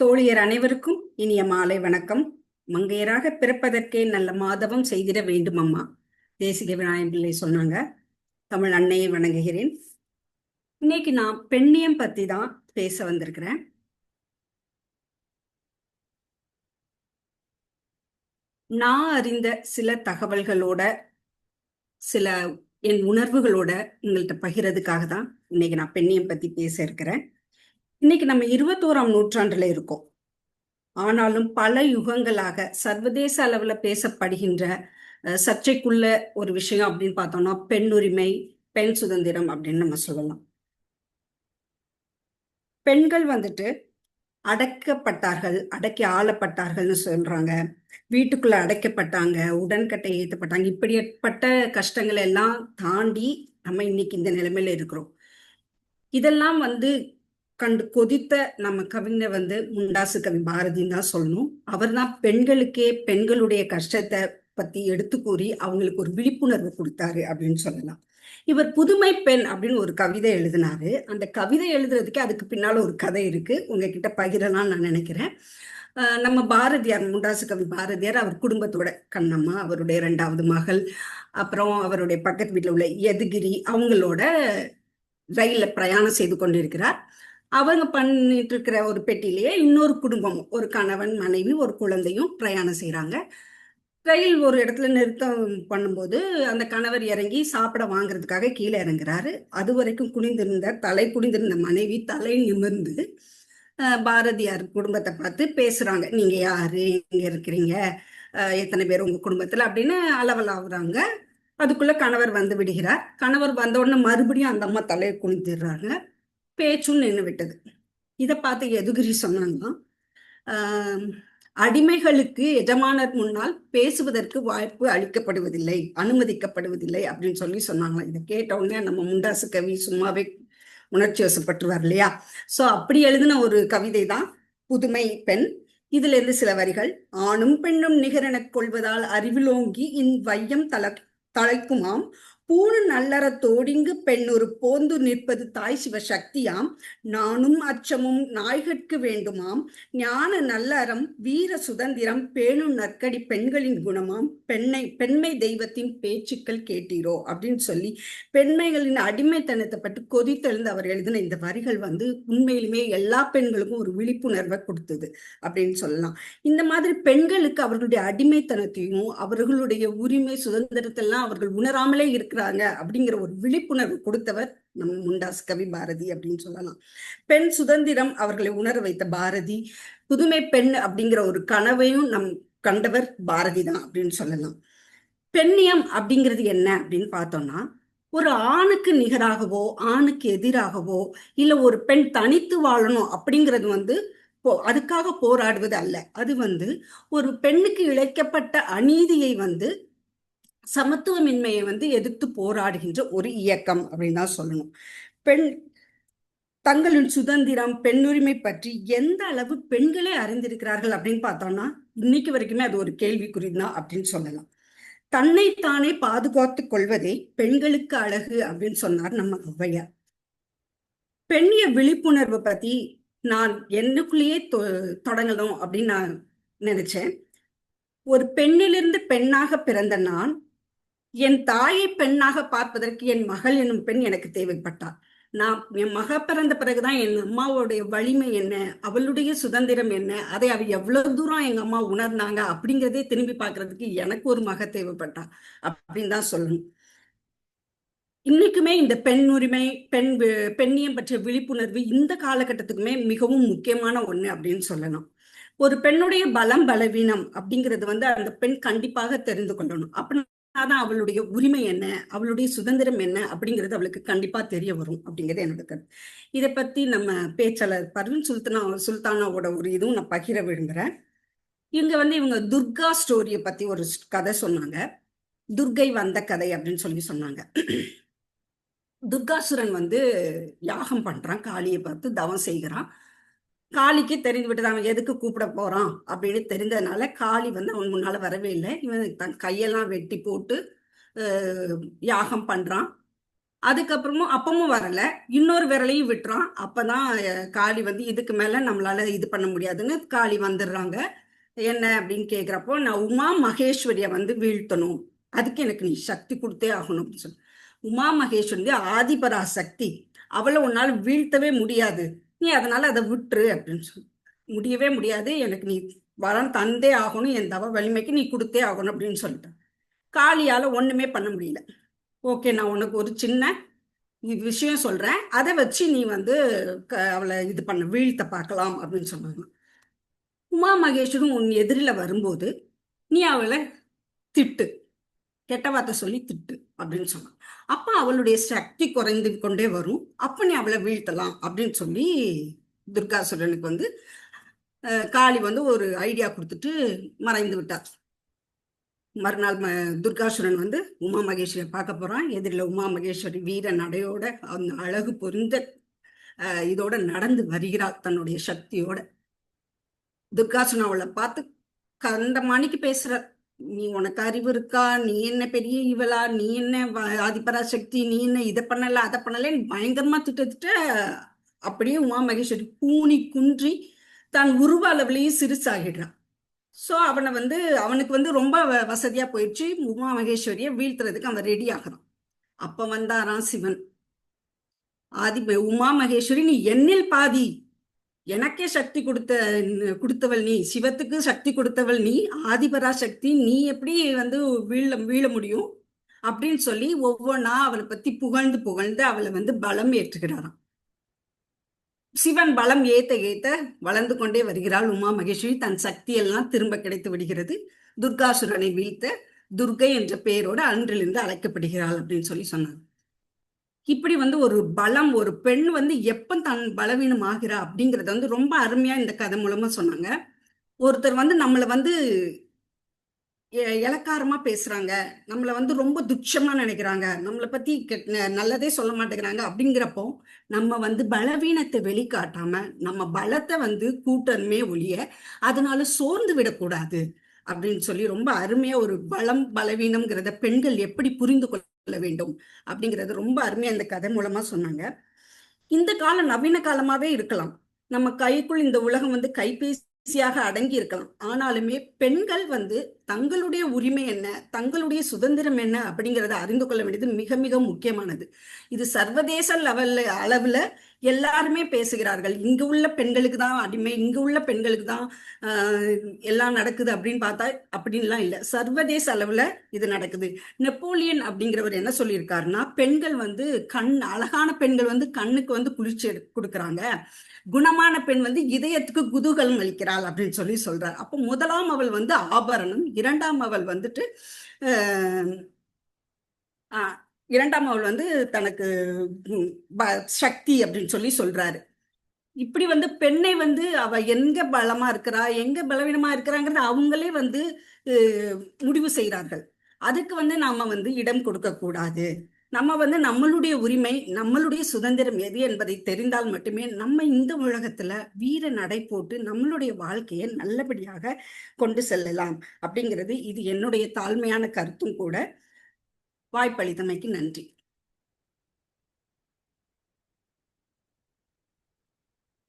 தோழியர் அனைவருக்கும் இனிய மாலை வணக்கம். மங்கையராக பிறப்பதற்கே நல்ல மாதவம் செய்திட வேண்டும் அம்மா. தேசிக விநாயகர் பிள்ளை சொன்னாங்க. தமிழ் அன்னையை வணங்குகிறேன். இன்னைக்கு நான் பெண்ணியம் பத்தி தான் பேச வந்திருக்கிறேன். நான் அறிந்த சில தகவல்களோட சில என் உணர்வுகளோட உங்கள்கிட்ட பகிரதுக்காக தான் இன்னைக்கு நான் பெண்ணியம் பத்தி பேச இருக்கிறேன். இன்னைக்கு நம்ம இருபத்தோராம் நூற்றாண்டுல இருக்கோம். ஆனாலும் பல யுகங்களாக சர்வதேச அளவுல பேசப்படுகின்ற சர்ச்சைக்குள்ள ஒரு விஷயம் அப்படின்னு பார்த்தோம்னா பெண் உரிமை பெண் சுதந்திரம் அப்படின்னு நம்ம சொல்லலாம். பெண்கள் வந்துட்டு அடக்கப்பட்டார்கள் அடக்கி ஆளப்பட்டார்கள்னு சொல்றாங்க. வீட்டுக்குள்ள அடைக்கப்பட்டாங்க உடன்கட்டை ஏற்றப்பட்டாங்க இப்படிப்பட்ட கஷ்டங்களை எல்லாம் தாண்டி நம்ம இன்னைக்கு இந்த நிலைமையில இருக்கிறோம். இதெல்லாம் வந்து கண்டு கொதித்த நம்ம கவிஞர் வந்து முண்டாசு கவி பாரதின்னு தான் சொல்லணும். அவர் தான் பெண்களுக்கே பெண்களுடைய கஷ்டத்தை பத்தி எடுத்து கூறி அவங்களுக்கு ஒரு விழிப்புணர்வு கொடுத்தாரு அப்படின்னு சொல்லலாம். இவர் புதுமை பெண் அப்படின்னு ஒரு கவிதை எழுதினாரு. அந்த கவிதை எழுதுறதுக்கே அதுக்கு பின்னால ஒரு கதை இருக்கு. உங்ககிட்ட பகிரலாம்னு நான் நினைக்கிறேன். நம்ம பாரதியார் முண்டாசு கவி பாரதியார் அவர் குடும்பத்தோட கண்ணம்மா அவருடைய இரண்டாவது மகள் அப்புறம் அவருடைய பக்கத்து வீட்டில் உள்ள யதுகிரி அவங்களோட ரயில்ல பிரயாணம் செய்து கொண்டிருக்கிறார். அவங்க பண்ணிட்டு இருக்கிற ஒரு பெட்டியிலேயே இன்னொரு குடும்பம் ஒரு கணவன் மனைவி ஒரு குழந்தையும் பிரயாணம் செய்கிறாங்க ரயில் ஒரு இடத்துல நிறுத்தம் பண்ணும்போது அந்த கணவர் இறங்கி சாப்பிட வாங்குறதுக்காக கீழே இறங்குறாரு. அது வரைக்கும் குனிந்திருந்த தலை குனிந்திருந்த மனைவி தலை நிமிர்ந்து பாரதியார் குடும்பத்தை பார்த்து பேசுறாங்க. நீங்க யாரு? எங்க இருக்கிறீங்க? எத்தனை பேர் உங்க குடும்பத்துல? அப்படின்னு அளவலாவுறாங்க. அதுக்குள்ள கணவர் வந்து விடுகிறார். கணவர் வந்த உடனே மறுபடியும் அந்த அம்மா தலையை குனிந்துடுறாங்க பேச்சும் நின்று விட்டது இதை பார்த்து எதுகிரி சொன்னாங்கன்னா அடிமைகளுக்கு எஜமானர் முன்னால் பேசுவதற்கு வாய்ப்பு அளிக்கப்படுவதில்லை அனுமதிக்கப்படுவதில்லை அப்படின்னு சொல்லி சொன்னாங்க. இதை கேட்ட உடனே நம்ம முண்டாசு கவி சும்மாவே உணர்ச்சி வசப்பட்டுவார் இல்லையா? ஸோ அப்படி எழுதின ஒரு கவிதை தான் புதுமை பெண் இதுல இருந்து சில வரிகள் ஆணும் பெண்ணும் நிகரெனக் கொள்வதால் அறிவிலோங்கி இன் வையம் தல தழைக்குமாம் பூணு நல்லற தோடிங்கு பெண் ஒரு போந்து நிற்பது தாய் சிவ சக்தியாம் நானும் அச்சமும் நாய்கட்கு வேண்டுமாம். ஞான நல்லறம் வீர சுதந்திரம் பேணும் நற்கடி பெண்களின் குணமாம். பெண்ணை பெண்மை தெய்வத்தின் பேச்சுக்கள் கேட்டீரோ? அப்படின்னு சொல்லி பெண்மைகளின் அடிமைத்தனத்தை பற்றி கொதித்தெழுந்து அவர் எழுதின இந்த வரிகள் வந்து உண்மையிலுமே எல்லா பெண்களுக்கும் ஒரு விழிப்புணர்வை கொடுத்தது அப்படின்னு சொல்லலாம். இந்த மாதிரி பெண்களுக்கு அவர்களுடைய அடிமைத்தனத்தையும் அவர்களுடைய உரிமை சுதந்திரத்தெல்லாம் அவர்கள் உணராமலே இருக்கிறாங்க அப்படிங்கிற ஒரு விழிப்புணர்வு கொடுத்தவர் நம்ம முண்டாஸ் கவி பாரதி அப்படின்னு சொல்லலாம். பெண் சுதந்திரம் அவர்களை உணர வைத்த பாரதி புதுமை பெண் அப்படிங்கிற ஒரு கனவையும் நம் கண்டவர் பாரதி தான் அப்படின்னு சொல்லலாம். பெண்ணியம் அப்படிங்கிறது என்ன அப்படின்னு பார்த்தோம்னா ஒரு ஆணுக்கு நிகராகவோ ஆணுக்கு எதிராகவோ இல்ல ஒரு பெண் தனித்து வாழணும் அப்படிங்கிறது வந்து போ- அதுக்காக போராடுவது அல்ல. அது வந்து ஒரு பெண்ணுக்கு இழைக்கப்பட்ட அநீதியை வந்து சமத்துவமின்மையை வந்து எதிர்த்து போராடுகின்ற ஒரு இயக்கம் அப்படின்னு தான் சொல்லணும். பெண் தங்களின் சுதந்திரம் பெண்ணுரிமை பற்றி எந்த அளவு பெண்களே அறிந்திருக்கிறார்கள் அப்படின்னு பார்த்தோம்னா இன்னைக்கு வரைக்குமே அது ஒரு கேள்விக்குறி தான் அப்படின்னு சொல்லலாம். தன்னைத்தானே பாதுகாத்து கொள்வதே பெண்களுக்கு அழகு அப்படின்னு சொன்னார் நம்ம ஔவையார். பெண்ணிய விழிப்புணர்வு பத்தி நான் என்னக்குள்ளேயே தொ- தொடங்கணும் அப்படின்னு நான் நினைச்சேன். ஒரு பெண்ணிலிருந்து பெண்ணாக பிறந்த நான் என் தாயை பெண்ணாக பார்ப்பதற்கு என் மகள் என்னும் பெண் எனக்கு தேவைப்பட்டாள். நான் என் மக பிறந்த பிறகுதான் என் அம்மாவுடைய வலிமை என்ன அவளுடைய சுதந்திரம் என்ன அதை அவ எவ்வளவு தூரம் எங்க அம்மா உணர்ந்தாங்க அப்படிங்கிறதே திரும்பி பார்க்கறதுக்கு எனக்கு ஒரு மக தேவைப்பட்டா அப்படின்னு தான் சொல்லணும். இன்னைக்குமே இந்த பெண் உரிமை பெண் பெண்ணியம் பற்றிய விழிப்புணர்வு இந்த காலகட்டத்துக்குமே மிகவும் முக்கியமான ஒண்ணு அப்படின்னு சொல்லலாம் ஒரு பெண்ணுடைய பலம் பலவீனம் அப்படிங்கிறது வந்து அந்த பெண் கண்டிப்பாக தெரிந்து கொள்ளணும். தான் அவளுடைய உரிமை என்ன? அவளுடைய சுதந்திரம் என்ன? அப்படிங்கிறது அவளுக்கு கண்டிப்பா தெரிய வரும் அப்படிங்கிறது என்னோட கருத்து. இதை பத்தி நம்ம பேச்சாளர் பர்வின் சுல்தானா சுல்தானாவோட ஒரு இதுவும் நான் பகிர விரும்புறேன். இங்க வந்து இவங்க துர்கா ஸ்டோரியை பத்தி ஒரு கதை சொன்னாங்க. துர்கை வந்த கதை அப்படின்னு சொல்லி சொன்னாங்க. துர்காசுரன் வந்து யாகம் பண்றான் காளியை பார்த்து தவம் செய்கிறான். காளிக்கு தெரிந்து விட்டது அவன் எதுக்கு கூப்பிட போறான்? அப்படின்னு தெரிஞ்சதுனால காளி வந்து அவன் முன்னால வரவே இல்லை. இவன் தன் கையெல்லாம் வெட்டி போட்டு யாகம் பண்றான். அதுக்கப்புறமும் அப்பமும் வரல. இன்னொரு விரலையும் விட்டுறான். அப்பதான் காளி வந்து இதுக்கு மேல நம்மளால இது பண்ண முடியாதுன்னு காளி வந்துடுறாங்க. என்ன? அப்படின்னு கேக்குறப்போ நான் உமா மகேஸ்வரிய வந்து வீழ்த்தணும். அதுக்கு எனக்கு நீ சக்தி கொடுத்தே ஆகணும். அப்படின்னு சொல்லி உமா மகேஸ்வரி ஆதிபரா சக்தி அவளை உன்னால் வீழ்த்தவே முடியாது. நீ அதனால அதை விட்டுரு அப்படின்னு சொல்லி முடியவே முடியாது. எனக்கு நீ வரம் தந்தே ஆகணும். என் தவ வலிமைக்கு நீ கொடுத்தே ஆகணும் அப்படின்னு சொல்லிட்டேன் காளியால் ஒன்றுமே பண்ண முடியல. ஓகே நான் உனக்கு ஒரு சின்ன விஷயம் சொல்கிறேன் அதை வச்சு நீ வந்து க- அவளை இது பண்ண. வீழ்த்த பார்க்கலாம் அப்படின்னு சொன்னாங்க. உமா மகேஸ்வரன் உன் எதிரில் வரும்போது நீ அவளை திட்டு. கெட்ட வார்த்தை சொல்லி திட்டு. அப்படின்னு சொன்னான். அப்ப அவளுடைய சக்தி குறைந்து கொண்டே வரும். அப்ப நீ அவளை வீழ்த்தலாம் அப்படின்னு சொல்லி துர்காசுரனுக்கு வந்து காளி வந்து ஒரு ஐடியா கொடுத்துட்டு மறைந்து விட்டார். மறுநாள் ம துர்காசுரன் வந்து உமா மகேஸ்வரியை பார்க்க போறான். எதிரில் உமா மகேஸ்வரி வீர நடையோட அந்த அழகு பொருந்த இதோட நடந்து வருகிறாள் தன்னுடைய சக்தியோட. துர்காசுரன் அவளை பார்த்து கந்த மாணிக்கு பேசுறார். நீ உனக்கு அறிவு இருக்கா? நீ என்ன பெரிய இவளா? நீ என்ன வ- ஆதிபராசக்தி? நீ என்ன இதை பண்ணல அதை பண்ணல? பயங்கரமா திட்டத்திட்ட அப்படியே உமா மகேஸ்வரி பூனி குன்றி தான் உருவ அளவுலயே சிறுசாகிடுறான் ஸோ அவனை வந்து அவனுக்கு வந்து ரொம்ப வ- வசதியா போயிடுச்சு. உமா மகேஸ்வரியை வீழ்த்துறதுக்கு அவன் ரெடி ஆகிறான். அப்ப வந்தாராம் சிவன். ஆதி உமா மகேஸ்வரி நீ என்னில் பாதி? எனக்கே சக்தி கொடுத்த கொடுத்தவள் நீ. சிவத்துக்கு சக்தி கொடுத்தவள் நீ. ஆதிபரா சக்தி. நீ எப்படி வந்து வீழ வீழ முடியும்? அப்படின்னு சொல்லி ஒவ்வொன்றா அவளை பத்தி புகழ்ந்து புகழ்ந்து அவளை வந்து பலம் ஏற்றுகிறாராம். சிவன் பலம் ஏத்த ஏத்த வளர்ந்து கொண்டே வருகிறாள் உமா மகேஸ்வரி. தன் சக்தியெல்லாம் திரும்ப கிடைத்து விடுகிறது. துர்காசுரனை வீழ்த்த துர்கை என்ற பெயரோடு அன்றிலிருந்து அழைக்கப்படுகிறாள் அப்படின்னு சொல்லி சொன்னாங்க. இப்படி வந்து ஒரு பலம் ஒரு பெண் வந்து எப்ப தன் பலவீனம் ஆகிறா அப்படிங்கறத வந்து ரொம்ப அருமையா இந்த கதை மூலமா சொன்னாங்க. ஒருத்தர் வந்து நம்மளை வந்து எ- பேசுறாங்க. நம்மளை வந்து ரொம்ப துச்சமா நினைக்கிறாங்க. நம்மளை பத்தி நல்லதே சொல்ல மாட்டேங்கிறாங்க அப்படிங்கிறப்போ நம்ம வந்து பலவீனத்தை வெளிக்காட்டாம நம்ம பலத்தை வந்து கூட்டணுமே ஒழிய அதனால சோர்ந்து விடக்கூடாது. அப்படின்னு சொல்லி ரொம்ப அருமையா ஒரு பலம் பலவீனம்ங்கிறத பெண்கள் எப்படி புரிந்து கொள்ள வேண்டும் அப்படிங்கறது ரொம்ப அருமையா இந்த கதை மூலமா சொன்னாங்க. இந்த காலம் நவீன காலமாவே இருக்கலாம். நம்ம கைக்குள் இந்த உலகம் வந்து கைபேசியாக அடங்கி இருக்கலாம். ஆனாலுமே பெண்கள் வந்து தங்களுடைய உரிமை என்ன? தங்களுடைய சுதந்திரம் என்ன? அப்படிங்கிறத அறிந்து கொள்ள வேண்டியது மிக மிக முக்கியமானது. இது சர்வதேச லெவல்ல அளவுல எல்லாருமே பேசுகிறார்கள். இங்க உள்ள பெண்களுக்கு தான் அடிமை இங்க உள்ள பெண்களுக்கு தான் எல்லாம் நடக்குது அப்படின்னு பார்த்தா அப்படின்லாம் இல்லை. சர்வதேச அளவுல இது நடக்குது. நெப்போலியன் அப்படிங்கிறவர் என்ன சொல்லியிருக்காருன்னா பெண்கள் வந்து கண் அழகான பெண்கள் வந்து கண்ணுக்கு வந்து குளிர்ச்சி கொடுக்குறாங்க. குணமான பெண் வந்து இதயத்துக்கு குதூகலம் அளிக்கிறாள் அப்படின்னு சொல்லி சொல்றார். அப்போ முதலாம் அவள் வந்து ஆபரணம் இரண்டாம் அவள் வந்துட்டு இரண்டாம் அவள் வந்து தனக்கு ப- சக்தி அப்படின்னு சொல்லி சொல்றாரு. இப்படி வந்து பெண்ணை வந்து அவ எங்க பலமா இருக்கிறா எங்க பலவீனமா இருக்கிறாங்கிறத அவங்களே வந்து முடிவு செய்கிறார்கள் அதுக்கு வந்து நாம வந்து இடம் கொடுக்க கூடாது நம்ம வந்து நம்மளுடைய உரிமை நம்மளுடைய சுதந்திரம் எது என்பதை தெரிந்தால் மட்டுமே நம்ம இந்த உலகத்துல வீர நடை போட்டு நம்மளுடைய வாழ்க்கையை நல்லபடியாக கொண்டு செல்லலாம் அப்படிங்கிறது இது என்னுடைய தாழ்மையான கருத்தும் கூட. வாய்ப்பளித்தமைக்கு நன்றி.